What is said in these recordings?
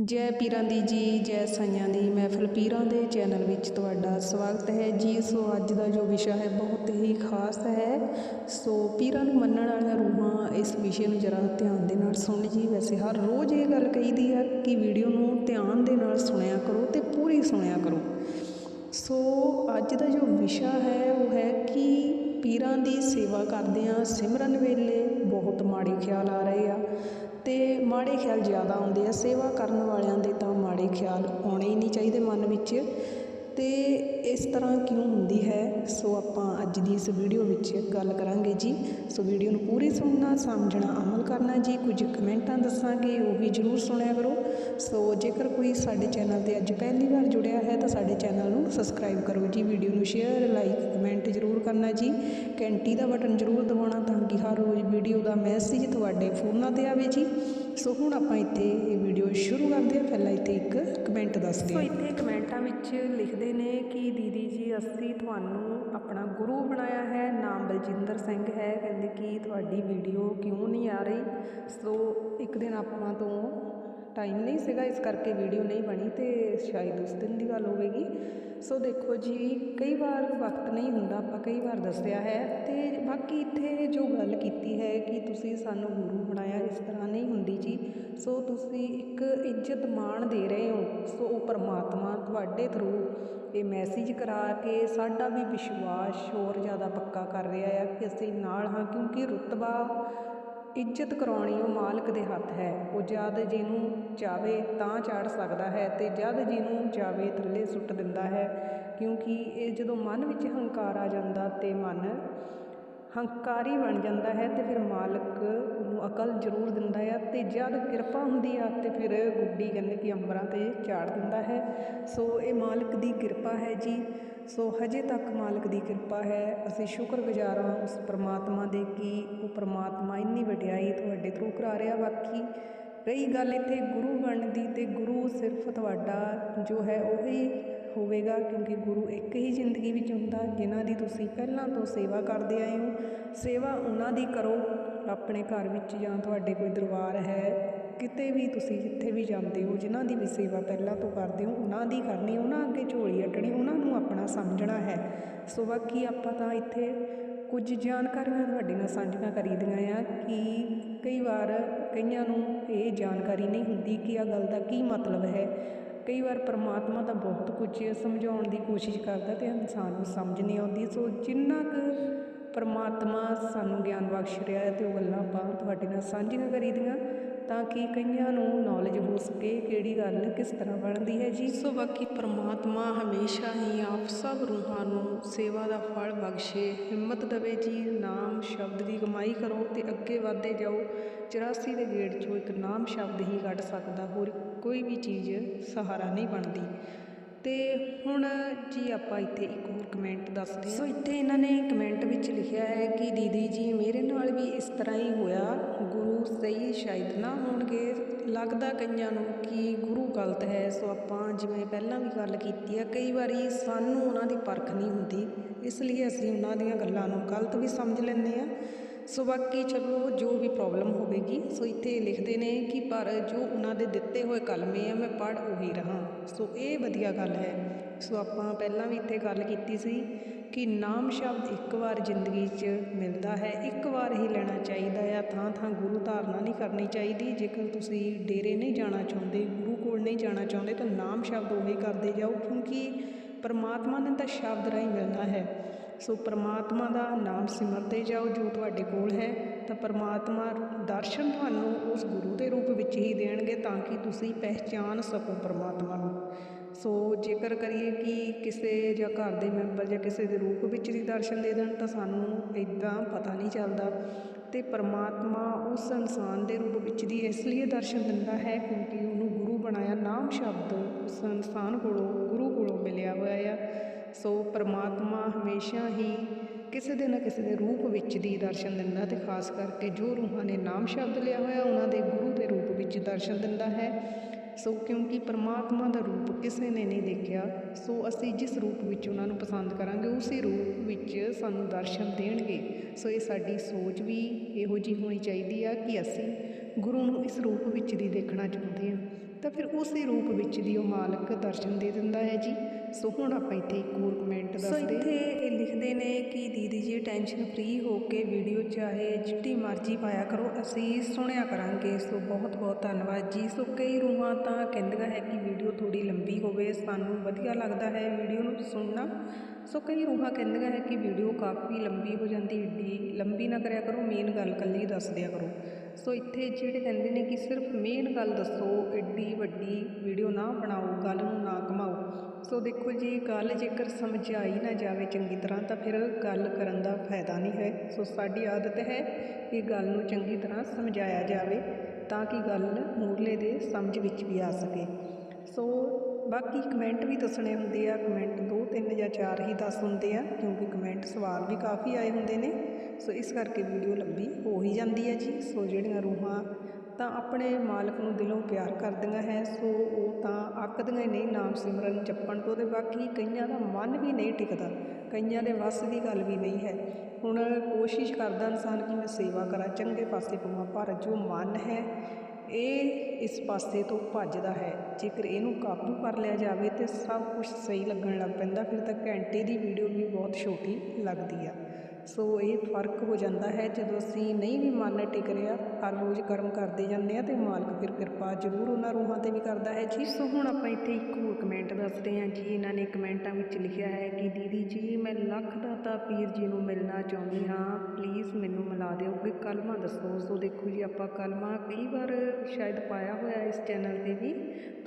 ਜੈ ਪੀਰਾਂ ਦੀ ਜੀ, ਜੈ ਸਾਈਆਂ ਦੀ ਮਹਿਫਲ ਪੀਰਾਂ ਦੇ ਚੈਨਲ ਵਿੱਚ ਤੁਹਾਡਾ ਸਵਾਗਤ ਹੈ। ਜੀ, ਸੋ ਅੱਜ ਦਾ ਜੋ ਵਿਸ਼ਾ ਹੈ ਬਹੁਤ ਹੀ ਖਾਸ ਹੈ। ਸੋ ਪੀਰਾਂ ਨੂੰ ਮੰਨਣ ਵਾਲੀਆਂ ਰੂਹਾਂ ਇਸ ਵਿਸ਼ੇ ਨੂੰ ਜਰਾ ਧਿਆਨ ਦੇ ਨਾਲ ਸੁਣ ਜੀ ਵੈਸੇ ਹਰ ਰੋਜ਼ ਇਹ ਗੱਲ ਕਹੀਦੀ ਹੈ ਕਿ ਵੀਡੀਓ ਨੂੰ ਧਿਆਨ ਦੇ ਨਾਲ ਸੁਣਿਆ ਕਰੋ ਤੇ ਪੂਰੀ ਸੁਣਿਆ ਕਰੋ। ਸੋ ਅੱਜ ਦਾ ਜੋ ਵਿਸ਼ਾ ਹੈ ਉਹ ਹੈ ਕਿ ਪੀਰਾਂ ਦੀ ਸੇਵਾ ਕਰਦਿਆਂ ਸਿਮਰਨ ਵੇਲੇ ਬਹੁਤ ਮਾੜੇ ਖਿਆਲ ਆ ਰਹੇ ਆ ਅਤੇ ਮਾੜੇ ਖਿਆਲ ਜ਼ਿਆਦਾ ਆਉਂਦੇ ਆ। ਸੇਵਾ ਕਰਨ ਵਾਲਿਆਂ ਦੇ ਤਾਂ ਮਾੜੇ ਖਿਆਲ ਆਉਣੇ ਹੀ ਨਹੀਂ ਚਾਹੀਦੇ ਮਨ ਵਿੱਚ। ਅਤੇ ਇਸ ਤਰ੍ਹਾਂ ਕਿਉਂ ਹੁੰਦੀ ਹੈ? ਸੋ ਆਪਾਂ ਅੱਜ ਦੀ ਇਸ ਵੀਡੀਓ ਵਿੱਚ ਗੱਲ ਕਰਾਂਗੇ ਜੀ। ਸੋ ਵੀਡੀਓ ਨੂੰ ਪੂਰੀ ਸੁਣਨਾ, ਸਮਝਣਾ, ਅਮਲ ਕਰਨਾ ਜੀ। ਕੁਝ ਕਮੈਂਟਾਂ ਦੱਸਾਂਗੇ, ਉਹ ਵੀ ਜਰੂਰ ਸੁਣਿਆ ਕਰੋ। ਸੋ ਜੇਕਰ ਕੋਈ ਸਾਡੇ ਚੈਨਲ ਤੇ ਅੱਜ ਪਹਿਲੀ ਵਾਰ ਜੁੜਿਆ ਹੈ ਤਾਂ ਸਾਡੇ ਚੈਨਲ ਨੂੰ ਸਬਸਕ੍ਰਾਈਬ ਕਰੋ ਜੀ। ਵੀਡੀਓ ਨੂੰ ਸ਼ੇਅਰ, ਲਾਈਕ, ਕਮੈਂਟ ਜਰੂਰ ਕਰਨਾ ਜੀ। ਘੰਟੀ ਦਾ ਬਟਨ ਜਰੂਰ ਦਬਾਉਣਾ ਤਾਂ ਕਿ ਹਰ ਰੋਜ਼ ਵੀਡੀਓ ਦਾ ਮੈਸੇਜ ਤੁਹਾਡੇ ਫੋਨਾਂ ਤੇ ਆਵੇ ਜੀ। ਸੋ ਹੁਣ ਆਪਾਂ ਇੱਥੇ ਇਹ ਵੀਡੀਓ ਸ਼ੁਰੂ ਕਰਦੇ ਹਾਂ। ਪਹਿਲਾਂ ਇੱਥੇ ਇੱਕ ਕਮੈਂਟ ਦੱਸਦੇ ਹਾਂ ਸੋ ਇੱਥੇ ਕਮੈਂਟਾਂ ਵਿੱਚ ਲਿਖਦੇ ਨੇ ਕਿ ਦੀਦੀ ਜੀ, ਅਸੀਂ ਤੁਹਾਨੂੰ ਆਪਣਾ ਗੁਰੂ ਬਣਾਇਆ ਹੈ, ਨਾਮ ਬਲਜਿੰਦਰ ਸਿੰਘ ਹੈ। ਕਹਿੰਦੇ ਕਿ ਤੁਹਾਡੀ ਵੀਡੀਓ ਕਿਉਂ ਨਹੀਂ ਆ ਰਹੀ? ਸੋ ਇੱਕ ਦਿਨ ਆਪਾਂ ਤੋਂ ਟਾਈਮ ਨਹੀਂ ਸੀਗਾ, ਇਸ ਕਰਕੇ ਵੀਡੀਓ ਨਹੀਂ ਬਣੀ ਤੇ ਸ਼ਾਇਦ ਉਸ ਦਿਨ ਦੀ ਗੱਲ ਹੋਵੇਗੀ। ਸੋ ਦੇਖੋ ਜੀ, ਕਈ ਵਾਰ ਵਕਤ ਨਹੀਂ ਹੁੰਦਾ, ਆਪਾਂ ਕਈ ਵਾਰ ਦੱਸਿਆ ਹੈ ਤੇ ਬਾਕੀ ਇੱਥੇ ਜੋ ਗੱਲ ਕੀਤੀ ਹੈ ਕਿ ਤੁਸੀਂ ਸਾਨੂੰ ਗੁਰੂ ਬਣਾਇਆ, ਇਸ ਤਰ੍ਹਾਂ ਨਹੀਂ ਹੁੰਦੀ ਜੀ। ਸੋ ਤੁਸੀਂ ਇੱਕ ਇੱਜ਼ਤ ਮਾਣ ਦੇ ਰਹੇ ਹੋ, ਸੋ ਉਹ ਪਰਮਾਤਮਾ ਤੁਹਾਡੇ ਥਰੂ ਇਹ ਮੈਸੇਜ ਕਰਾ ਕੇ ਸਾਡਾ ਵੀ ਵਿਸ਼ਵਾਸ ਹੋਰ ਜ਼ਿਆਦਾ ਪੱਕਾ ਕਰ ਰਿਹਾ ਹੈ ਕਿ ਅਸੀਂ ਨਾਲ ਹਾਂ, ਕਿਉਂਕਿ ਰੁਤਬਾ ਇੱਜ਼ਤ ਕਰਾਉਣੀ ਉਹ ਮਾਲਕ ਦੇ ਹੱਥ ਹੈ। ਉਹ ਜਦ ਜਿਹਨੂੰ ਚਾਵੇ ਤਾਂ ਚਾੜ ਸਕਦਾ ਹੈ ਤੇ ਜਦ ਜਿਹਨੂੰ ਚਾਵੇ ਥੱਲੇ ਸੁੱਟ ਦਿੰਦਾ ਹੈ। ਕਿਉਂਕਿ ਇਹ ਜਦੋਂ ਮਨ ਵਿੱਚ ਹੰਕਾਰ ਆ ਜਾਂਦਾ ਤੇ ਮਨ ਹੰਕਾਰੀ ਬਣ ਜਾਂਦਾ ਹੈ ਅਤੇ ਫਿਰ ਮਾਲਕ ਨੂੰ ਅਕਲ ਜ਼ਰੂਰ ਦਿੰਦਾ ਹੈ ਅਤੇ ਜਦ ਕਿਰਪਾ ਹੁੰਦੀ ਆ ਤੇ ਫਿਰ ਗੁੱਡੀ ਕਹਿੰਦੇ ਕਿ ਅੰਬਰਾਂ ਤੇ ਚਾੜ ਦਿੰਦਾ ਹੈ। ਸੋ ਇਹ ਮਾਲਕ ਦੀ ਕਿਰਪਾ ਹੈ ਜੀ। ਸੋ ਹਜੇ ਤੱਕ ਮਾਲਕ ਦੀ ਕਿਰਪਾ ਹੈ। ਅਸੀਂ ਸ਼ੁਕਰਗੁਜ਼ਾਰ ਹਾਂ ਉਸ ਪਰਮਾਤਮਾ ਦੇ ਕਿ ਉਹ ਪਰਮਾਤਮਾ ਇੰਨੀ ਵਡਿਆਈ ਤੁਹਾਡੇ ਥਰੂ ਕਰਾ ਰਿਹਾ। ਬਾਕੀ ਰਹੀ ਗੱਲ ਇੱਥੇ ਗੁਰੂ ਬਣਨ ਦੀ ਤੇ ਗੁਰੂ ਸਿਰਫ ਤੁਹਾਡਾ ਜੋ ਹੈ ਉਹ ਹੀ ਹੋਵੇਗਾ ਕਿਉਂਕਿ ਗੁਰੂ ਇੱਕ ਹੀ ਜ਼ਿੰਦਗੀ ਵਿੱਚ ਹੁੰਦਾ, ਜਿਨ੍ਹਾਂ ਦੀ ਤੁਸੀਂ ਪਹਿਲਾਂ ਤੋਂ ਸੇਵਾ ਕਰਦੇ ਆਏ ਹੋ। ਸੇਵਾ ਉਹਨਾਂ ਦੀ ਕਰੋ, ਆਪਣੇ ਘਰ ਵਿੱਚ ਜਾਂ ਤੁਹਾਡੇ ਕੋਈ ਦਰਬਾਰ ਹੈ, ਕਿਤੇ ਵੀ ਤੁਸੀਂ ਜਿੱਥੇ ਵੀ ਜਾਂਦੇ ਹੋ, ਜਿਨ੍ਹਾਂ ਦੀ ਵੀ ਸੇਵਾ ਪਹਿਲਾਂ ਤੋਂ ਕਰਦੇ ਹੋ, ਉਹਨਾਂ ਦੀ ਕਰਨੀ, ਉਹਨਾਂ ਅੱਗੇ ਝੋਲੀ ਅੱਡਣੀ, ਉਹਨਾਂ ਨੂੰ ਆਪਣਾ ਸਮਝਣਾ ਹੈ। ਸੋ ਬਾਕੀ ਆਪਾਂ ਤਾਂ ਇੱਥੇ ਕੁਝ ਜਾਣਕਾਰੀਆਂ ਤੁਹਾਡੇ ਨਾਲ ਸਾਂਝੀਆਂ ਕਰੀਦੀਆਂ ਆ ਕਿ ਕਈ ਵਾਰ ਕਈਆਂ ਨੂੰ ਇਹ ਜਾਣਕਾਰੀ ਨਹੀਂ ਹੁੰਦੀ ਕਿ ਆ ਗੱਲ ਦਾ ਕੀ ਮਤਲਬ ਹੈ। ਕਈ ਵਾਰ ਪਰਮਾਤਮਾ ਤਾਂ ਬਹੁਤ ਕੁਝ ਸਮਝਾਉਣ ਦੀ ਕੋਸ਼ਿਸ਼ ਕਰਦਾ ਅਤੇ ਇਨਸਾਨ ਨੂੰ ਸਮਝ ਨਹੀਂ ਆਉਂਦੀ। ਸੋ ਜਿੰਨਾ ਕੁ ਪਰਮਾਤਮਾ ਸਾਨੂੰ ਗਿਆਨ ਬਖਸ਼ ਰਿਹਾ ਹੈ ਅਤੇ ਉਹ ਗੱਲਾਂ ਆਪਾਂ ਤੁਹਾਡੇ ਨਾਲ ਸਾਂਝੀਆਂ ਕਰੀਦੀਆਂ ਤਾਂ ਕਿ ਕਈਆਂ ਨੂੰ ਨੌਲੇਜ ਹੋ ਸਕੇ ਕਿਹੜੀ ਗੱਲ ਕਿਸ ਤਰ੍ਹਾਂ ਬਣਦੀ ਹੈ ਜੀ। ਸੋ ਬਾਕੀ ਪਰਮਾਤਮਾ ਹਮੇਸ਼ਾ ਹੀ ਆਪ ਸਭ ਰੂਹਾਂ ਨੂੰ ਸੇਵਾ ਦਾ ਫਲ ਬਖਸ਼ੇ, ਹਿੰਮਤ ਦੇਵੇ ਜੀ, ਨਾਮ ਸ਼ਬਦ ਦੀ ਕਮਾਈ ਕਰੋ ਤੇ ਅੱਗੇ ਵਧਦੇ ਜਾਓ। 84 ਦੇ ਗੇੜ ਚੋਂ ਇੱਕ ਨਾਮ ਸ਼ਬਦ ਹੀ ਕੱਢ ਸਕਦਾ ਹੋਰ ਕੋਈ ਵੀ ਚੀਜ਼ ਸਹਾਰਾ ਨਹੀਂ ਬਣਦੀ। ਅਤੇ ਹੁਣ ਜੀ ਆਪਾਂ ਇੱਥੇ ਇੱਕ ਹੋਰ ਕਮੈਂਟ ਦੱਸਦੇ ਹਾਂ। ਸੋ ਇੱਥੇ ਇਹਨਾਂ ਨੇ ਕਮੈਂਟ ਵਿੱਚ ਲਿਖਿਆ ਹੈ ਕਿ ਦੀਦੀ ਜੀ ਮੇਰੇ ਨਾਲ ਵੀ ਇਸ ਤਰ੍ਹਾਂ ਹੀ ਹੋਇਆ। ਗੁਰੂ ਸਹੀ ਸ਼ਾਇਦ ਨਾ ਹੋਣਗੇ। ਲੱਗਦਾ ਕਈਆਂ ਨੂੰ ਕਿ ਗੁਰੂ ਗਲਤ ਹੈ। ਸੋ ਆਪਾਂ ਜਿਵੇਂ ਪਹਿਲਾਂ ਵੀ ਗੱਲ ਕੀਤੀ ਆ ਕਈ ਵਾਰੀ ਸਾਨੂੰ ਉਹਨਾਂ ਦੀ ਪਰਖ ਨਹੀਂ ਹੁੰਦੀ। ਇਸ ਲਈ ਅਸੀਂ ਉਹਨਾਂ ਦੀਆਂ ਗੱਲਾਂ ਨੂੰ ਗਲਤ ਵੀ ਸਮਝ ਲੈਂਦੇ ਆ ਸੋ ਬਾਕੀ ਚਲੋ, ਜੋ ਵੀ ਪ੍ਰੋਬਲਮ ਹੋਵੇਗੀ, ਸੋ ਇੱਥੇ ਲਿਖਦੇ ਨੇ ਕਿ ਪਰ ਜੋ ਉਹਨਾਂ ਦੇ ਦਿੱਤੇ ਹੋਏ ਕਲਮੇ ਆ, ਮੈਂ ਪੜ੍ਹ ਉਹੀ ਰਹਾ। ਸੋ ਇਹ ਵਧੀਆ ਗੱਲ ਹੈ। ਸੋ ਆਪਾਂ ਪਹਿਲਾਂ ਵੀ ਇੱਥੇ ਗੱਲ ਕੀਤੀ ਸੀ ਕਿ ਨਾਮ ਸ਼ਬਦ ਇੱਕ ਵਾਰ ਜ਼ਿੰਦਗੀ 'ਚ ਮਿਲਦਾ ਹੈ, ਇੱਕ ਵਾਰ ਹੀ ਲੈਣਾ ਚਾਹੀਦਾ ਆ। ਥਾਂ ਥਾਂ ਗੁਰੂ ਧਾਰਨਾ ਨਹੀਂ ਕਰਨੀ ਚਾਹੀਦੀ। ਜੇਕਰ ਤੁਸੀਂ ਡੇਰੇ ਨਹੀਂ ਜਾਣਾ ਚਾਹੁੰਦੇ, ਗੁਰੂ ਕੋਲ ਨਹੀਂ ਜਾਣਾ ਚਾਹੁੰਦੇ, ਤਾਂ ਨਾਮ ਸ਼ਬਦ ਉਹੀ ਕਰਦੇ ਜਾਓ, ਕਿਉਂਕਿ ਪਰਮਾਤਮਾ ਨੇ ਤਾਂ ਸ਼ਬਦ ਰਾਹੀਂ ਮਿਲਣਾ ਹੈ। ਸੋ ਪਰਮਾਤਮਾ ਦਾ ਨਾਮ ਸਿਮਰਦੇ ਜਾਓ, ਜੋ ਤੁਹਾਡੇ ਕੋਲ ਹੈ। ਤਾਂ ਪਰਮਾਤਮਾ ਦਰਸ਼ਨ ਤੁਹਾਨੂੰ ਉਸ ਗੁਰੂ ਦੇ ਰੂਪ ਵਿੱਚ ਹੀ ਦੇਣਗੇ, ਤਾਂ ਕਿ ਤੁਸੀਂ ਪਹਿਚਾਨ ਸਕੋ ਪਰਮਾਤਮਾ ਨੂੰ। ਸੋ ਜੇਕਰ ਕਰੀਏ ਕਿ ਕਿਸੇ ਜਾਂ ਘਰ ਦੇ ਮੈਂਬਰ ਜਾਂ ਕਿਸੇ ਦੇ ਰੂਪ ਵਿੱਚ ਦੀ ਦਰਸ਼ਨ ਦੇ ਦੇਣ, ਤਾਂ ਸਾਨੂੰ ਇਦਾਂ ਪਤਾ ਨਹੀਂ ਚੱਲਦਾ। ਤੇ ਪਰਮਾਤਮਾ ਉਸ ਇਨਸਾਨ ਦੇ ਰੂਪ ਵਿੱਚ ਦੀ ਇਸ ਲਈ ਦਰਸ਼ਨ ਦਿੰਦਾ ਹੈ, ਕਿਉਂਕਿ ਉਹਨੂੰ ਬਣਾਇਆ ਨਾਮ ਸ਼ਬਦ ਉਸ ਇਨਸਾਨ ਕੋਲੋਂ, ਗੁਰੂ ਕੋਲੋਂ ਮਿਲਿਆ ਹੋਇਆ ਆ। ਸੋ ਪਰਮਾਤਮਾ ਹਮੇਸ਼ਾ ਹੀ ਕਿਸੇ ਦੇ ਨਾ ਕਿਸੇ ਦੇ ਰੂਪ ਵਿੱਚ ਦੀ ਦਰਸ਼ਨ ਦਿੰਦਾ ਤੇ ਖਾਸ ਕਰਕੇ ਜੋ ਰੂਹਾਂ ਨੇ ਨਾਮ ਸ਼ਬਦ ਲਿਆ ਹੋਇਆ, ਉਹਨਾਂ ਦੇ ਗੁਰੂ ਦੇ ਰੂਪ ਵਿੱਚ ਦਰਸ਼ਨ ਦਿੰਦਾ ਹੈ। ਸੋ ਕਿਉਂਕਿ ਪਰਮਾਤਮਾ ਦਾ ਰੂਪ ਕਿਸੇ ਨੇ ਨਹੀਂ ਦੇਖਿਆ, ਸੋ ਅਸੀਂ ਜਿਸ ਰੂਪ ਵਿੱਚ ਉਹਨਾਂ ਨੂੰ ਪਸੰਦ ਕਰਾਂਗੇ, ਉਸੇ ਰੂਪ ਵਿੱਚ ਸਾਨੂੰ ਦਰਸ਼ਨ ਦੇਣਗੇ। ਸੋ ਇਹ ਸਾਡੀ ਸੋਚ ਵੀ ਇਹੋ ਜਿਹੀ ਹੋਣੀ ਚਾਹੀਦੀ ਆ ਕਿ ਅਸੀਂ ਗੁਰੂ ਨੂੰ ਇਸ ਰੂਪ ਵਿੱਚ ਦੀ ਦੇਖਣਾ ਚਾਹੁੰਦੇ ਹਾਂ। ਤਾਂ ਫਿਰ ਉਸੇ ਰੂਪ ਵਿੱਚ ਦੀ ਉਹ ਮਾਲਕ ਦਰਸ਼ਨ ਦੇ ਦਿੰਦਾ ਹੈ ਜੀ। ਸੋ ਹੁਣ ਆਪਾਂ ਇੱਥੇ ਇੱਕ ਹੋਰ ਕਮੈਂਟ ਸੋ ਦੱਸਦੇ ਇੱਥੇ ਇਹ ਲਿਖਦੇ ਨੇ ਕਿ ਦੀਦੀ ਜੀ ਟੈਨਸ਼ਨ ਫ੍ਰੀ ਹੋ ਕੇ ਵੀਡੀਓ ਚਾਹੇ ਜਿੱਡੀ ਮਰਜ਼ੀ ਪਾਇਆ ਕਰੋ ਅਸੀਂ ਸੁਣਿਆ ਕਰਾਂਗੇ। ਸੋ ਬਹੁਤ ਬਹੁਤ ਧੰਨਵਾਦ ਜੀ। ਸੋ ਕਈ ਰੂਹਾਂ ਤਾਂ ਕਹਿੰਦੀਆਂ ਹੈ ਕਿ ਵੀਡੀਓ ਥੋੜੀ ਲੰਬੀ ਹੋਵੇ ਸਾਨੂੰ ਵਧੀਆ ਲੱਗਦਾ ਹੈ ਵੀਡੀਓ ਨੂੰ ਸੁਣਨਾ। ਸੋ ਕਈ ਰੂਹਾਂ ਕਹਿੰਦੀਆਂ ਹੈ ਕਿ ਵੀਡੀਓ ਕਾਫੀ ਲੰਬੀ ਹੋ ਜਾਂਦੀ ਏਡੀ ਲੰਬੀ ਨਾ ਕਰਿਆ ਕਰੋ ਮੇਨ ਗੱਲ ਕੱਲੀ ਦੱਸ ਦਿਆ ਕਰੋ। ਸੋ ਇੱਥੇ ਜਿਹੜੇ ਕਹਿੰਦੇ ਨੇ ਕਿ ਸਿਰਫ ਮੇਨ ਗੱਲ ਦੱਸੋ ਐਡੀ ਵੱਡੀ ਵੀਡੀਓ ਨਾ ਬਣਾਓ, ਗੱਲ ਨੂੰ ਨਾ ਘਮਾਓ। ਸੋ ਦੇਖੋ ਜੀ, ਗੱਲ ਜੇਕਰ ਸਮਝਾਈ ਨਾ ਜਾਵੇ ਚੰਗੀ ਤਰ੍ਹਾਂ, ਤਾਂ ਫਿਰ ਗੱਲ ਕਰਨ ਦਾ ਫਾਇਦਾ ਨਹੀਂ ਹੈ। ਸੋ ਸਾਡੀ ਆਦਤ ਹੈ ਕਿ ਗੱਲ ਨੂੰ ਚੰਗੀ ਤਰ੍ਹਾਂ ਸਮਝਾਇਆ ਜਾਵੇ, ਤਾਂ ਕਿ ਗੱਲ ਮੂਰਲੇ ਦੇ ਸਮਝ ਵਿੱਚ ਵੀ ਆ ਸਕੇ। ਸੋ ਬਾਕੀ ਕਮੈਂਟ ਵੀ ਦੱਸਣੇ ਹੁੰਦੇ ਆ ਕਮੈਂਟ ਦੋ, ਤਿੰਨ ਜਾਂ ਚਾਰ ਹੀ ਦੱਸ ਹੁੰਦੇ ਆ, ਕਿਉਂਕਿ ਕਮੈਂਟ ਸਵਾਲ ਵੀ ਕਾਫੀ ਆਏ ਹੁੰਦੇ ਨੇ। ਸੋ ਇਸ ਕਰਕੇ ਵੀਡੀਓ ਲੰਬੀ ਹੋ ਹੀ ਜਾਂਦੀ ਹੈ ਜੀ। ਸੋ ਜਿਹੜੀਆਂ ਰੂਹਾਂ ਤਾਂ ਆਪਣੇ ਮਾਲਕ ਨੂੰ ਦਿਲੋਂ ਪਿਆਰ ਕਰਦੀਆਂ ਹੈ, ਸੋ ਉਹ ਤਾਂ ਅੱਕਦੀਆਂ ਹੀ ਨਹੀਂ ਨਾਮ ਸਿਮਰਨ ਜਪਣ ਤੋਂ ਤੇ ਬਾਕੀ ਕਈਆਂ ਦਾ ਮਨ ਵੀ ਨਹੀਂ ਟਿਕਦਾ, ਕਈਆਂ ਦੇ ਵੱਸ ਦੀ ਗੱਲ ਵੀ ਨਹੀਂ ਹੈ। ਹੁਣ ਕੋਸ਼ਿਸ਼ ਕਰਦਾ ਇਨਸਾਨ ਕਿ ਮੈਂ ਸੇਵਾ ਕਰਾਂ, ਚੰਗੇ ਪਾਸੇ ਪਾਵਾਂ ਪਰ ਜੋ ਮਨ ਹੈ ਇਹ ਇਸ ਪਾਸੇ ਤੋਂ ਭੱਜਦਾ ਹੈ। ਜੇਕਰ ਇਹਨੂੰ ਕਾਬੂ ਕਰ ਲਿਆ ਜਾਵੇ ਤੇ ਸਭ ਕੁਝ ਸਹੀ ਲੱਗਣ ਲੱਗ ਪੈਂਦਾ, ਫਿਰ ਤਾਂ ਘੰਟੇ ਦੀ ਵੀਡੀਓ ਵੀ ਬਹੁਤ ਛੋਟੀ ਲੱਗਦੀ ਆ। ਸੋ ਇਹ ਫ਼ਰਕ ਹੋ ਜਾਂਦਾ ਹੈ, ਜਦੋਂ ਅਸੀਂ ਨਹੀਂ ਵੀ ਮਨ ਟਿਕ ਰਿਹਾ, ਹਰ ਰੋਜ਼ ਕਰਮ ਕਰਦੇ ਜਾਂਦੇ ਆ ਤੇ ਮਾਲਕ ਫਿਰ ਕਿਰਪਾ ਜ਼ਰੂਰ ਉਹਨਾਂ ਰੂਹਾਂ ਤੇ ਵੀ ਕਰਦਾ ਹੈ। ਜੀ, ਸੋ ਹੁਣ ਆਪਾਂ ਇੱਥੇ ਇੱਕ ਦੱਸਦੇ ਹਾਂ ਜੀ ਇਹਨਾਂ ਨੇ ਕਮੈਂਟਾਂ ਵਿੱਚ ਲਿਖਿਆ ਹੈ ਕਿ ਦੀਦੀ ਜੀ, ਮੈਂ ਲੱਖ ਦਾਤਾ ਪੀਰ ਜੀ ਨੂੰ ਮਿਲਣਾ ਚਾਹੁੰਦੀ ਹਾਂ। ਪਲੀਜ਼ ਮੈਨੂੰ ਮਿਲਾ ਦਿਓ। ਕਿ ਕਲਮਾ ਦੱਸੋ। ਸੋ ਦੇਖੋ ਜੀ, ਆਪਾਂ ਕਲਮਾ ਕਈ ਵਾਰ ਸ਼ਾਇਦ ਪਾਇਆ ਹੋਇਆ ਇਸ ਚੈਨਲ ਤੇ ਵੀ।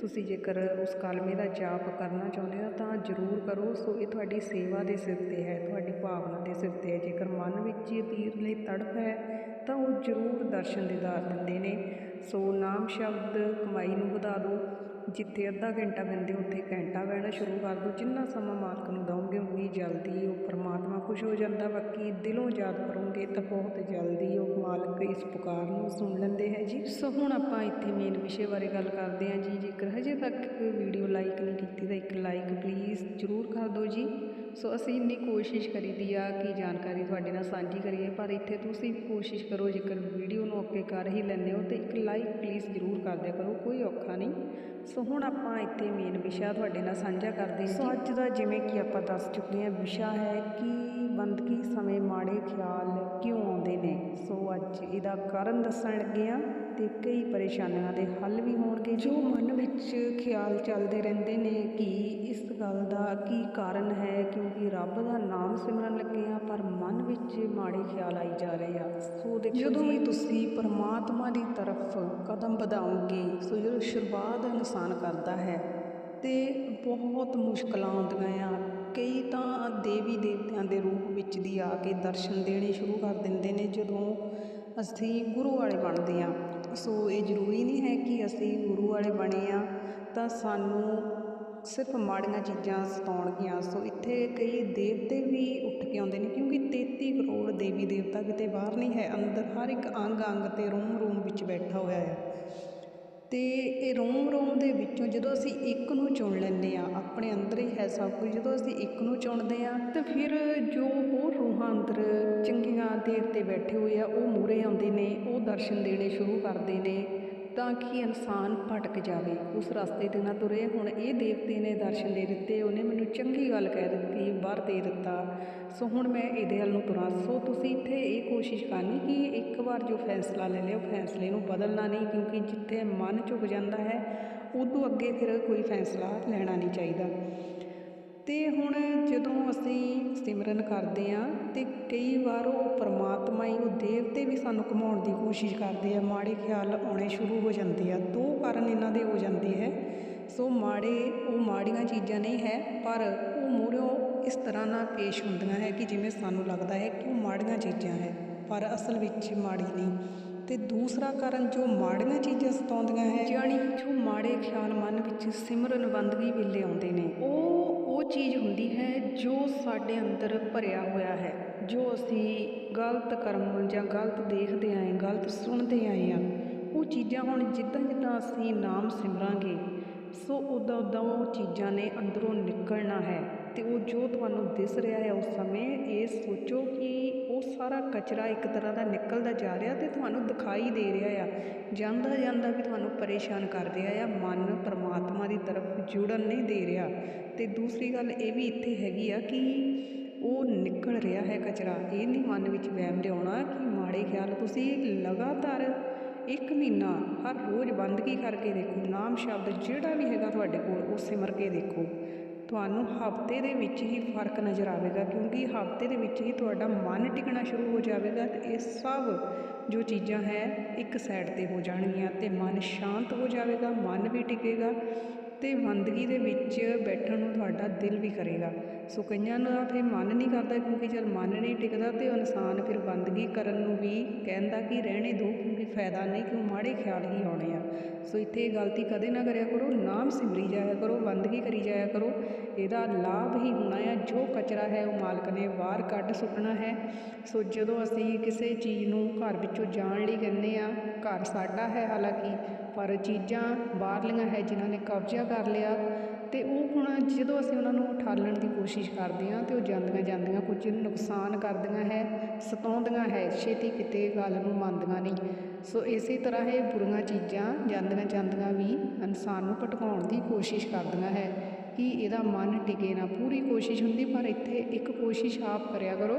ਤੁਸੀਂ ਜੇਕਰ ਉਸ ਕਲਮੇ ਦਾ ਜਾਪ ਕਰਨਾ ਚਾਹੁੰਦੇ ਹੋ ਤਾਂ ਜ਼ਰੂਰ ਕਰੋ। ਸੋ ਇਹ ਤੁਹਾਡੀ ਸੇਵਾ ਦੇ ਸਿਰ ਤੇ ਹੈ, ਤੁਹਾਡੀ ਭਾਵਨਾ ਦੇ ਸਿਰ ਤੇ ਹੈ। ਜੇਕਰ ਮਨ ਵਿੱਚ ਪੀਰ ਲਈ ਤੜਫ ਹੈ, ਤਾਂ ਉਹ ਜ਼ਰੂਰ ਦਰਸ਼ਨ ਦੀਦਾਰ ਦਿੰਦੇ ਨੇ। ਸੋ ਨਾਮ ਸ਼ਬਦ ਕਮਾਈ ਨੂੰ ਵਧਾ ਦਿਓ। ਜਿੱਥੇ ਅੱਧਾ ਘੰਟਾ ਬੰਦੇ ਉੱਥੇ ਘੰਟਾ ਬਹਿਣਾ ਸ਼ੁਰੂ ਕਰ ਦਿਓ ਜਿੰਨਾ ਸਮਾਂ ਮਾਲਕ ਨੂੰ ਦਓਗੇ ਉਨੀ ਜਲਦੀ ਉਹ ਪਰਮਾਤਮਾ ਖੁਸ਼ ਹੋ ਜਾਂਦਾ। ਬਾਕੀ ਦਿਲੋਂ ਯਾਦ ਕਰੋਗੇ ਤਾਂ ਬਹੁਤ ਜਲਦੀ ਉਹ ਮਾਲਕ ਇਸ ਪੁਕਾਰ ਨੂੰ ਸੁਣ ਲੈਂਦੇ ਹੈ ਜੀ। ਸੋ ਹੁਣ ਆਪਾਂ ਇੱਥੇ ਮੇਨ ਵਿਸ਼ੇ ਬਾਰੇ ਗੱਲ ਕਰਦੇ ਹਾਂ ਜੀ। ਜੇਕਰ ਹਜੇ ਤੱਕ ਵੀਡੀਓ ਲਾਈਕ ਨਹੀਂ ਕੀਤੀ ਤਾਂ ਇੱਕ ਲਾਈਕ ਪਲੀਜ਼ ਜ਼ਰੂਰ ਕਰ ਦਿਓ ਜੀ। ਸੋ ਅਸੀਂ ਇੰਨੀ ਕੋਸ਼ਿਸ਼ ਕਰੀਦੀ ਆ ਕਿ ਜਾਣਕਾਰੀ ਤੁਹਾਡੇ ਨਾਲ ਸਾਂਝੀ ਕਰੀਏ, ਪਰ ਇੱਥੇ ਤੁਸੀਂ ਵੀ ਕੋਸ਼ਿਸ਼ ਕਰੋ, ਜੇਕਰ ਵੀਡੀਓ ਨੂੰ ਅੱਗੇ ਕਰ ਹੀ ਲੈਂਦੇ ਹੋ, ਤੇ ਇੱਕ ਲਾਈਕ ਪਲੀਜ਼ ਜ਼ਰੂਰ ਕਰ ਦਿਆ ਕਰੋ, ਕੋਈ ਔਖਾ ਨਹੀਂ। ਸੋ ਹੁਣ ਆਪਾਂ ਇੱਥੇ ਮੇਨ ਵਿਸ਼ਾ ਤੁਹਾਡੇ ਨਾਲ ਸਾਂਝਾ ਕਰਦੇ ਹਾਂ ਸੋ ਅੱਜ ਦਾ ਜਿਵੇਂ ਕਿ ਆਪਾਂ ਦੱਸ ਚੁੱਕੇ ਹਾਂ, ਵਿਸ਼ਾ ਹੈ ਕਿ ਬੰਦਗੀ ਸਮੇਂ ਮਾੜੇ ਖਿਆਲ ਕਿਉਂ ਆਉਂਦੇ ਨੇ? ਸੋ ਅੱਜ ਇਹਦਾ ਕਾਰਨ ਦੱਸਣ ਲੱਗੇ ਹਾਂ। ਤੇ ਕਈ ਪਰੇਸ਼ਾਨੀਆਂ ਦੇ ਹੱਲ ਵੀ ਹੋਣਗੇ। ਜੋ ਮਨ ਵਿੱਚ ਖਿਆਲ ਚੱਲਦੇ ਰਹਿੰਦੇ ਨੇ ਕਿ ਇਸ ਗੱਲ ਦਾ ਕੀ ਕਾਰਨ ਹੈ ਕਿਉਂਕਿ ਰੱਬ ਦਾ ਨਾਮ ਸਿਮਰਨ ਲੱਗੇ ਆ ਪਰ ਮਨ ਵਿੱਚ ਮਾੜੇ ਖਿਆਲ ਆਈ ਜਾ ਰਹੇ ਆ। ਸੋ ਦੇਖੋ ਜਦੋਂ ਵੀ ਤੁਸੀਂ ਪਰਮਾਤਮਾ ਦੀ ਤਰਫ ਕਦਮ ਵਧਾਓਗੇ ਸੋ ਜਦੋਂ ਸ਼ੁਰੂਆਤ ਇਨਸਾਨ ਕਰਦਾ ਹੈ। ਤੇ ਬਹੁਤ ਮੁਸ਼ਕਲਾਂ ਆਉਂਦੀਆਂ ਆ। ਕਈ ਤਾਂ ਦੇਵੀ ਦੇਵਤਿਆਂ ਦੇ ਰੂਪ ਵਿੱਚ ਦੀ ਆ ਕੇ ਦਰਸ਼ਨ ਦੇਣੇ ਸ਼ੁਰੂ ਕਰ ਦਿੰਦੇ ਨੇ ਜਦੋਂ ਅਸੀਂ ਗੁਰੂ ਵਾਲੇ ਬਣਦੇ ਆ। ਸੋ ਇਹ ਜ਼ਰੂਰੀ ਨਹੀਂ ਹੈ ਕਿ ਅਸੀਂ ਗੁਰੂ ਵਾਲੇ ਬਣੇ ਆ ਤਾਂ ਸਾਨੂੰ ਸਿਰਫ ਮਾੜੀਆਂ ਚੀਜ਼ਾਂ ਸਤਾਉਣਗੀਆਂ। ਸੋ ਇੱਥੇ ਕਈ ਦੇਵਤੇ ਵੀ ਉੱਠ ਕੇ ਆਉਂਦੇ ਨੇ, ਕਿਉਂਕਿ 33 ਕਰੋੜ ਦੇਵੀ ਦੇਵਤਾ ਕਿਤੇ ਬਾਹਰ ਨਹੀਂ ਹੈ, ਅੰਦਰ ਹਰ ਇੱਕ ਅੰਗ ਅੰਗ ਤੇ ਰੂਮ ਰੂਮ ਵਿੱਚ ਬੈਠਾ ਹੋਇਆ ਹੈ। ਅਤੇ ਇਹ ਰੋਮ ਰੋਮ ਦੇ ਵਿੱਚੋਂ ਜਦੋਂ ਅਸੀਂ ਇੱਕ ਨੂੰ ਚੁਣ ਲੈਂਦੇ ਹਾਂ, ਆਪਣੇ ਅੰਦਰ ਹੀ ਹੈ ਸਭ ਕੁਝ, ਜਦੋਂ ਅਸੀਂ ਇੱਕ ਨੂੰ ਚੁਣਦੇ ਹਾਂ, ਤਾਂ ਫਿਰ ਜੋ ਹੋਰ ਰੂਹਾਂ ਅੰਦਰ ਚੰਗੀਆਂ ਦੇਰ 'ਤੇ ਬੈਠੇ ਹੋਏ ਆ, ਉਹ ਮੂਹਰੇ ਆਉਂਦੇ ਨੇ, ਉਹ ਦਰਸ਼ਨ ਦੇਣੇ ਸ਼ੁਰੂ ਕਰਦੇ ਨੇ। ਤਾਂ ਕਿ ਇਨਸਾਨ ਭਟਕ ਜਾਵੇ। ਉਸ ਰਸਤੇ ਤੇ ਨਾ ਤੁਰੇ। ਹੁਣ ਇਹ ਦੇਵਤੇ ਨੇ ਦਰਸ਼ਨ ਦੇ ਦਿੱਤੇ। ਉਹਨੇ ਮੈਨੂੰ ਚੰਗੀ ਗੱਲ ਕਹਿ ਦਿੱਤੀ, ਵਰ ਦੇ ਦਿੱਤਾ। ਸੋ ਹੁਣ ਮੈਂ ਇਹਦੇ ਵੱਲ ਨੂੰ ਤੁਰਾਂ। ਸੋ ਤੁਸੀਂ ਇੱਥੇ ਇਹ ਕੋਸ਼ਿਸ਼ ਕਰਨੀ ਕਿ ਇੱਕ ਵਾਰ ਜੋ ਫੈਸਲਾ ਲੈ ਲਿਆ ਉਹ ਫੈਸਲੇ ਨੂੰ ਬਦਲਣਾ ਨਹੀਂ, ਕਿਉਂਕਿ ਜਿੱਥੇ ਮਨ ਝੁਕ ਜਾਂਦਾ ਹੈ, ਉਦੋਂ ਅੱਗੇ ਫਿਰ ਕੋਈ ਫੈਸਲਾ ਲੈਣਾ ਨਹੀਂ ਚਾਹੀਦਾ। ਤੇ ਹੁਣ ਜਦੋਂ ਅਸੀਂ ਸਿਮਰਨ ਕਰਦੇ ਹਾਂ ਤੇ ਕਈ ਵਾਰ ਉਹ ਪਰਮਾਤਮਾ ਹੀ, ਉਹ ਦੇਵਤੇ ਵੀ ਸਾਨੂੰ ਘਮਾਉਣ ਦੀ ਕੋਸ਼ਿਸ਼ ਕਰਦੇ ਆ। ਮਾੜੇ ਖਿਆਲ ਆਉਣੇ ਸ਼ੁਰੂ ਹੋ ਜਾਂਦੇ ਆ। ਦੋ ਕਾਰਨ ਇਹਨਾਂ ਦੇ ਹੋ ਜਾਂਦੇ ਹੈ। ਸੋ ਮਾੜੇ, ਉਹ ਮਾੜੀਆਂ ਚੀਜ਼ਾਂ ਨਹੀਂ ਹੈ, ਪਰ ਉਹ ਮੂਹਰੋਂ ਇਸ ਤਰ੍ਹਾਂ ਨਾਲ ਪੇਸ਼ ਹੁੰਦੀਆਂ ਹੈ ਕਿ ਜਿਵੇਂ ਸਾਨੂੰ ਲੱਗਦਾ ਹੈ ਕਿ ਉਹ ਮਾੜੀਆਂ ਚੀਜ਼ਾਂ ਹੈ, ਪਰ ਅਸਲ ਵਿੱਚ ਮਾੜੀ ਨਹੀਂ। ਤੇ ਦੂਸਰਾ ਕਾਰਨ ਜੋ ਮਾੜੀਆਂ ਚੀਜ਼ਾਂ ਸਤਾਉਂਦੀਆਂ ਹੈ, ਜਾਣੀ ਜੋ ਮਾੜੇ ਖਿਆਲ ਮਨ ਵਿੱਚ ਸਿਮਰਨ ਬੰਦਗੀ ਵੇਲੇ ਆਉਂਦੇ ਨੇ, ਉਹ ਉਹ ਚੀਜ਼ ਹੁੰਦੀ ਹੈ ਜੋ ਸਾਡੇ ਅੰਦਰ ਭਰਿਆ ਹੋਇਆ ਹੈ, ਜੋ ਅਸੀਂ ਗਲਤ ਕਰਮ ਜਾਂ ਗਲਤ ਦੇਖਦੇ ਆਏ, ਗਲਤ ਸੁਣਦੇ ਆਏ ਆ ਉਹ ਚੀਜ਼ਾਂ ਹੁਣ ਜਿੱਦਾਂ ਜਿੱਦਾਂ ਅਸੀਂ ਨਾਮ ਸਿਮਰਾਂਗੇ, ਸੋ ਉਦਾਂ ਉਦਾਂ ਉਹ ਚੀਜ਼ਾਂ ਨੇ ਅੰਦਰੋਂ ਨਿਕਲਣਾ ਹੈ। ਅਤੇ ਉਹ ਜੋ ਤੁਹਾਨੂੰ ਦਿਸ ਰਿਹਾ ਹੈ ਉਸ ਸਮੇਂ, ਇਹ ਸੋਚੋ ਕਿ ਉਹ ਸਾਰਾ ਕਚਰਾ ਇੱਕ ਤਰ੍ਹਾਂ ਦਾ ਨਿਕਲਦਾ ਜਾ ਰਿਹਾ ਅਤੇ ਤੁਹਾਨੂੰ ਦਿਖਾਈ ਦੇ ਰਿਹਾ ਆ। ਜਾਂਦਾ ਜਾਂਦਾ ਵੀ ਤੁਹਾਨੂੰ ਪਰੇਸ਼ਾਨ ਕਰ ਰਿਹਾ ਆ, ਮਨ ਪਰਮਾਤਮਾ ਦੀ ਤਰਫ ਜੁੜਨ ਨਹੀਂ ਦੇ ਰਿਹਾ। ਅਤੇ ਦੂਸਰੀ ਗੱਲ ਇਹ ਵੀ ਇੱਥੇ ਹੈਗੀ ਆ ਕਿ ਉਹ ਨਿਕਲ ਰਿਹਾ ਹੈ ਕਚਰਾ। ਇਹ ਨਹੀਂ ਮਨ ਵਿੱਚ ਵਹਿਮ ਲਿਆਉਣਾ ਕਿ ਮਾੜੇ ਖਿਆਲ ਤੁਸੀਂ ਲਗਾਤਾਰ ਇੱਕ ਮਹੀਨਾ ਹਰ ਰੋਜ਼ ਬੰਦਗੀ ਕਰਕੇ ਦੇਖੋ, ਨਾਮ ਸ਼ਬਦ ਜਿਹੜਾ ਵੀ ਹੈਗਾ ਤੁਹਾਡੇ ਕੋਲ, ਉਹ ਸਿਮਰ ਕੇ ਦੇਖੋ। ਤੁਹਾਨੂੰ ਹਫ਼ਤੇ ਦੇ ਵਿੱਚ ਹੀ ਫ਼ਰਕ ਨਜ਼ਰ ਆਵੇਗਾ, ਕਿਉਂਕਿ ਹਫ਼ਤੇ ਦੇ ਵਿੱਚ ਹੀ ਤੁਹਾਡਾ ਮਨ ਟਿਕਣਾ ਸ਼ੁਰੂ ਹੋ ਜਾਵੇਗਾ ਤੇ ਇਹ ਸਭ ਜੋ ਚੀਜ਼ਾਂ ਹੈ, ਇੱਕ ਸਾਈਡ ਤੇ ਹੋ ਜਾਣਗੀਆਂ ਤੇ ਮਨ ਸ਼ਾਂਤ ਹੋ ਜਾਵੇਗਾ, ਮਨ ਵੀ ਟਿਕੇਗਾ ਤੇ ਬੰਦਗੀ ਦੇ ਵਿੱਚ ਬੈਠਣ ਨੂੰ ਤੁਹਾਡਾ ਦਿਲ ਵੀ ਕਰੇਗਾ। ਸੋ ਕਈਆਂ ਦਾ ਫਿਰ ਮਨ ਨਹੀਂ ਕਰਦਾ ਕਿਉਂਕਿ ਜਦ ਮਨ ਨਹੀਂ ਟਿਕਦਾ ਤੇ ਇਨਸਾਨ ਫਿਰ ਬੰਦਗੀ ਕਰਨ ਨੂੰ ਵੀ ਕਹਿੰਦਾ ਕਿ ਰਹਿਣੇ ਦੋ ਕਿਉਂਕਿ ਫਾਇਦਾ ਨਹੀਂ ਕਿਉਂ ਮਾੜੇ ਖਿਆਲ ਹੀ ਆਉਣੇ ਆ। ਸੋ ਇੱਥੇ ਇਹ ਗਲਤੀ ਕਦੇ ਨਾ ਕਰਿਆ ਕਰੋ, ਨਾਮ ਸਿਮਰੀ ਜਾਇਆ ਕਰੋ, ਬੰਦਗੀ ਕਰੀ ਜਾਇਆ ਕਰੋ। ਇਹਦਾ ਲਾਭ ਹੀ ਹੋਣਾ ਆ, ਜੋ ਕਚਰਾ ਹੈ ਉਹ ਮਾਲਕ ਨੇ ਬਾਹਰ ਕੱਢ ਸੁੱਟਣਾ ਹੈ। ਸੋ ਜਦੋਂ ਅਸੀਂ ਕਿਸੇ ਚੀਜ਼ ਨੂੰ ਘਰ ਵਿੱਚੋਂ ਜਾਣ ਲਈ ਕਹਿੰਦੇ ਆ, ਘਰ ਸਾਡਾ ਹੈ ਹਾਲਾਂਕਿ ਪਰ ਚੀਜ਼ਾਂ ਬਾਹਰਲੀਆਂ ਹੈ ਜਿਨ੍ਹਾਂ ਨੇ ਕਬਜ਼ਾ ਕਰ ਲਿਆ ਅਤੇ ਉਹ ਹੁਣ ਜਦੋਂ ਅਸੀਂ ਉਹਨਾਂ ਨੂੰ ਉਠਾਲਣ ਦੀ ਕੋਸ਼ਿਸ਼ ਕਰਦੇ ਹਾਂ ਤੇ ਉਹ ਜਾਂਦੀਆਂ ਜਾਂਦੀਆਂ ਕੁਝ ਨੁਕਸਾਨ ਕਰਦੀਆਂ ਹੈ, ਸਤਾਉਂਦੀਆਂ ਹੈ, ਛੇਤੀ ਕਿਤੇ ਗੱਲ ਨੂੰ ਮੰਨਦੀਆਂ ਨਹੀਂ। ਸੋ ਇਸੇ ਤਰ੍ਹਾਂ ਇਹ ਬੁਰੀਆਂ ਚੀਜ਼ਾਂ ਜਾਂਦੀਆਂ ਜਾਂਦੀਆਂ ਵੀ ਇਨਸਾਨ ਨੂੰ ਭਟਕਾਉਣ ਦੀ ਕੋਸ਼ਿਸ਼ ਕਰਦੀਆਂ ਹੈ ਕਿ ਇਹਦਾ ਮਨ ਟਿਕੇ ਨਾ। ਪੂਰੀ ਕੋਸ਼ਿਸ਼ ਹੁੰਦੀ ਪਰ ਇੱਥੇ ਇੱਕ ਕੋਸ਼ਿਸ਼ ਆਪ ਕਰਿਆ ਕਰੋ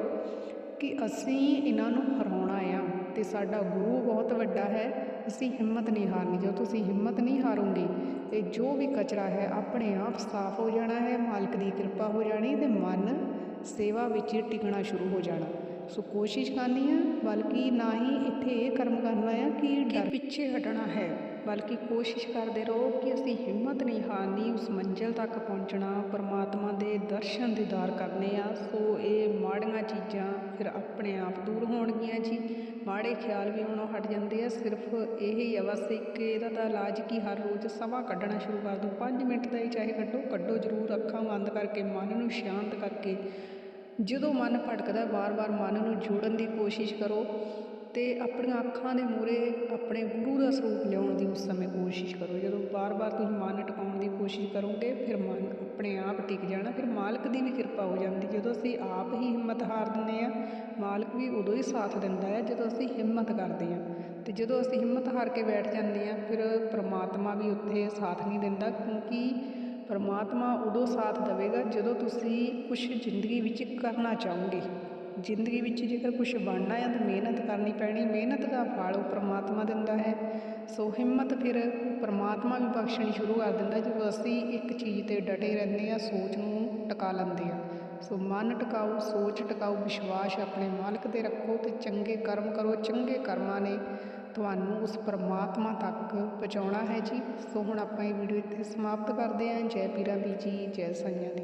ਕਿ ਅਸੀਂ ਇਹਨਾਂ ਨੂੰ ਹਰਾਉਣਾ ਆ। ਤੇ ਸਾਡਾ ਗੁਰੂ ਬਹੁਤ ਵੱਡਾ ਹੈ ਅਸੀਂ ਹਿੰਮਤ ਨਹੀਂ ਹਾਰਨੀ। ਜਦੋਂ ਤੁਸੀਂ ਹਿੰਮਤ ਨਹੀਂ ਹਾਰੋਗੇ ਤੇ ਜੋ ਵੀ ਕਚਰਾ ਹੈ ਆਪਣੇ ਆਪ ਸਾਫ਼ ਹੋ ਜਾਣਾ ਹੈ ਮਾਲਕ ਦੀ ਕਿਰਪਾ ਹੋ ਜਾਣੀ ਤੇ ਮਨ ਸੇਵਾ ਵਿੱਚ ਟਿਕਣਾ ਸ਼ੁਰੂ ਹੋ ਜਾਣਾ। ਸੋ ਕੋਸ਼ਿਸ਼ ਕਰਨੀ ਆ ਬਲਕਿ ਨਾ ਹੀ ਇੱਥੇ ਇਹ ਕਰਮ ਕਰਨਾ ਆ ਕਿ ਡਰ ਪਿੱਛੇ ਹਟਣਾ ਹੈ। ਬਲਕਿ ਕੋਸ਼ਿਸ਼ ਕਰਦੇ ਰਹੋ ਕਿ ਅਸੀਂ ਹਿੰਮਤ ਨਹੀਂ ਹਾਰਨੀ, ਉਸ ਮੰਜ਼ਿਲ ਤੱਕ ਪਹੁੰਚਣਾ, ਪਰਮਾਤਮਾ ਦੇ ਦਰਸ਼ਨ ਦੀਦਾਰ ਕਰਨੇ ਆ। ਸੋ ਇਹ ਮਾੜੀਆਂ ਚੀਜ਼ਾਂ ਫਿਰ ਆਪਣੇ ਆਪ ਦੂਰ ਹੋਣਗੀਆਂ ਜੀ। ਮਾੜੇ ਖਿਆਲ ਵੀ ਆਉਣੋਂ ਹਟ ਜਾਂਦੇ ਆ। ਸਿਰਫ ਇਹ ਹੀ ਆ ਬਸ ਇੱਕ, ਇਹਦਾ ਤਾਂ ਇਲਾਜ ਕੀ ਹਰ ਰੋਜ਼ ਸਮਾਂ ਕੱਢਣਾ ਸ਼ੁਰੂ ਕਰ ਦਿਓ 5 ਮਿੰਟ ਦਾ ਹੀ ਚਾਹੇ ਕੱਢੋ ਕੱਢੋ ਜ਼ਰੂਰ। ਅੱਖਾਂ ਬੰਦ ਕਰਕੇ, ਮਨ ਨੂੰ ਸ਼ਾਂਤ ਕਰਕੇ। ਜਦੋਂ ਮਨ ਭਟਕਦਾ, ਵਾਰ-ਵਾਰ ਮਨ ਨੂੰ ਜੋੜਨ ਦੀ ਕੋਸ਼ਿਸ਼ ਕਰੋ। ਅਤੇ ਆਪਣੀਆਂ ਅੱਖਾਂ ਦੇ ਮੂਹਰੇ ਆਪਣੇ ਗੁਰੂ ਦਾ ਸਰੂਪ ਲਿਆਉਣ ਦੀ ਉਸ ਸਮੇਂ ਕੋਸ਼ਿਸ਼ ਕਰੋ। ਜਦੋਂ ਵਾਰ-ਵਾਰ ਤੁਸੀਂ ਮਨ ਟਿਕਾਉਣ ਦੀ ਕੋਸ਼ਿਸ਼ ਕਰੋਗੇ, ਫਿਰ ਮਨ ਆਪਣੇ ਆਪ ਟਿਕ ਜਾਣਾ, ਫਿਰ ਮਾਲਕ ਦੀ ਵੀ ਕਿਰਪਾ ਹੋ ਜਾਂਦੀ। ਜਦੋਂ ਅਸੀਂ ਆਪ ਹੀ ਹਿੰਮਤ ਹਾਰ ਦਿੰਦੇ ਆ ਮਾਲਕ ਵੀ ਉਦੋਂ ਹੀ ਸਾਥ ਦਿੰਦਾ ਹੈ, ਜਦੋਂ ਅਸੀਂ ਹਿੰਮਤ ਕਰਦੇ ਹਾਂ। ਤੇ ਜਦੋਂ ਅਸੀਂ ਹਿੰਮਤ ਹਾਰ ਕੇ ਬੈਠ ਜਾਂਦੇ ਆ ਫਿਰ ਪ੍ਰਮਾਤਮਾ ਵੀ ਉੱਥੇ ਸਾਥ ਨਹੀਂ ਦਿੰਦਾ, ਕਿਉਂਕਿ ਪਰਮਾਤਮਾ ਉਦੋਂ ਸਾਥ ਦੇਵੇਗਾ ਜਦੋਂ ਤੁਸੀਂ ਕੁਝ ਜ਼ਿੰਦਗੀ ਵਿੱਚ ਕਰਨਾ ਚਾਹੋਗੇ। ਜ਼ਿੰਦਗੀ ਵਿੱਚ ਜੇਕਰ ਕੁਝ ਬਣਨਾ ਆ ਤਾਂ ਮਿਹਨਤ ਕਰਨੀ ਪੈਣੀ, ਮਿਹਨਤ ਦਾ ਫਲ ਉਹ ਪਰਮਾਤਮਾ ਦਿੰਦਾ ਹੈ। ਸੋ ਹਿੰਮਤ ਫਿਰ ਪਰਮਾਤਮਾ ਵੀ ਬਖਸ਼ਣੀ ਸ਼ੁਰੂ ਕਰ ਦਿੰਦਾ, ਜਦੋਂ ਅਸੀਂ ਇੱਕ ਚੀਜ਼ ਤੇ ਡਟੇ ਰਹਿੰਦੇ ਆ ਸੋਚ ਨੂੰ ਟਿਕਾ ਲੈਂਦੇ ਆ ਸੋ ਮਨ ਟਿਕਾਓ ਸੋਚ ਟਿਕਾਓ ਵਿਸ਼ਵਾਸ ਆਪਣੇ ਮਾਲਕ ਤੇ ਰੱਖੋ ਤੇ ਚੰਗੇ ਕਰਮ ਕਰੋ, ਚੰਗੇ ਕਰਮਾਂ ਨੇ ਤੁਹਾਨੂੰ ਉਸ ਪਰਮਾਤਮਾ ਤੱਕ ਪਹੁੰਚਾਉਣਾ ਹੈ ਜੀ। ਸੋ ਹੁਣ ਆਪਾਂ ਇਹ ਵੀਡੀਓ ਇੱਥੇ ਸਮਾਪਤ ਕਰਦੇ ਹਾਂ। ਜੈ ਪੀਰਾਂ ਦੀ ਜੀ, ਜੈ ਸਾਈਆਂ ਦੀ।